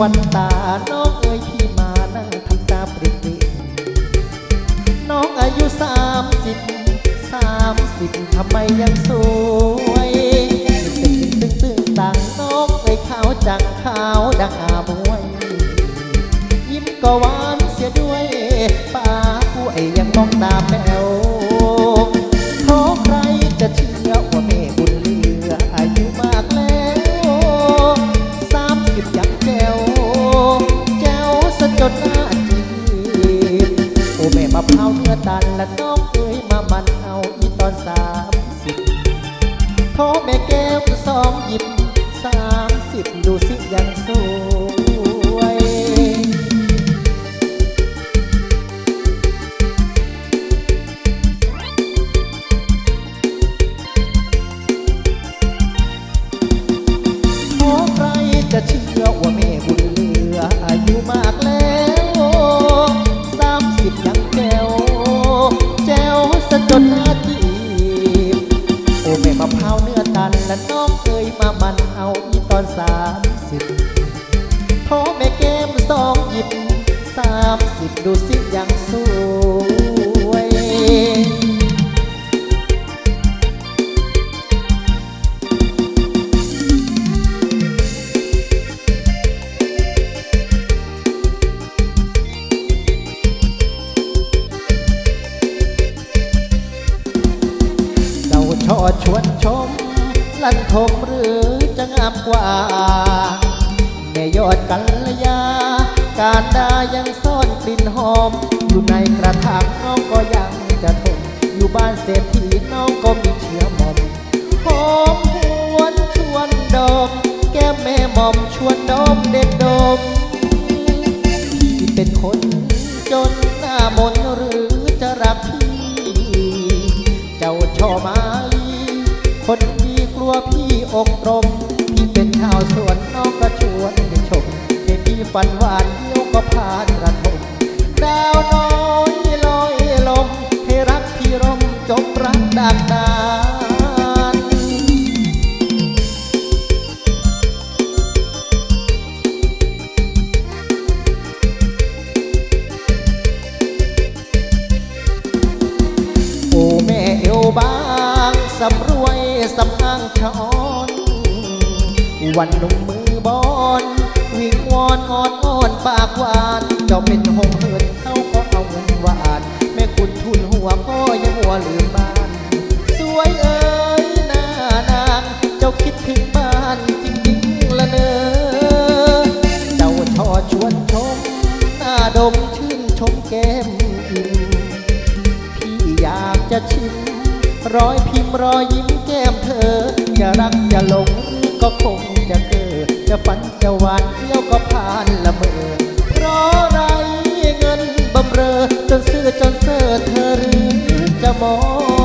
วันตาน้องเอ๋ยพี่มานั่งทำตาปริบปิน้องอายุสามสิบสามสิบทำไมยังสวยตึงตึงตึงต่างน้องเอ๋ยขาวจังขาวดัง ก้วสองหยิบสามสิบดูสิยังสวยขอใครจะเชื่อว่าแม่บุญเหลืออายุมากแล้วสามสิบยังแจ๋วแจ๋วสะจนหน้าจีบโอ้แม่มะพร้าวเนื้อตันและน้องามสิบดูสิยังสวย เจ้าชอชวนชม ลั่นทมหรือจะงามกว่าแม่ยอดกัลยา การดายังซ่อนกลิ่นหอม อยู่ในกระถางน้องก็ยังจะทนอยู่บ้านเศรษฐีน้องก็มีเชื้อหมอมหอมหวนชวนดม แก้มแม่หมอมชวนดมเด็ดดมที่เป็นคนจนหน้ามนหรือจะรักพี่ เจ้าชอมาลีคนดีกลัวพี่อกตรม ฝันหวานเที่ยวก็ผ่านระทมดาวน้อยลอยลม ให้รักพี่ร่มจบรักดากดานโอ้แม่เอวบางสำรวยสำอางช้อน วันนุ่มมือบอล วิงวอนอ่อนอ่อนปากหวานเจ้าเป็นหงเหินเขาก็เอาเงินหวานแม่คุณทุนหัวก็ยังหัวลืมบ้าน สวยเอ้ยหน้านางเจ้าคิดถึงบ้านจริงๆละเนอเจ้าชอชวนชมหน้าดมชื่นชมแก้มอิ่มพี่อยากจะชิมรอยพิมพ์รอยยิ้มแก้มเธอจะรักจะหลงก็คง อฝันจะหวานเที่ยวก็ผ่านละเมอเพราะไรเงินบำเรอจนซื้อจนเสื้อเธอหรือจะมอง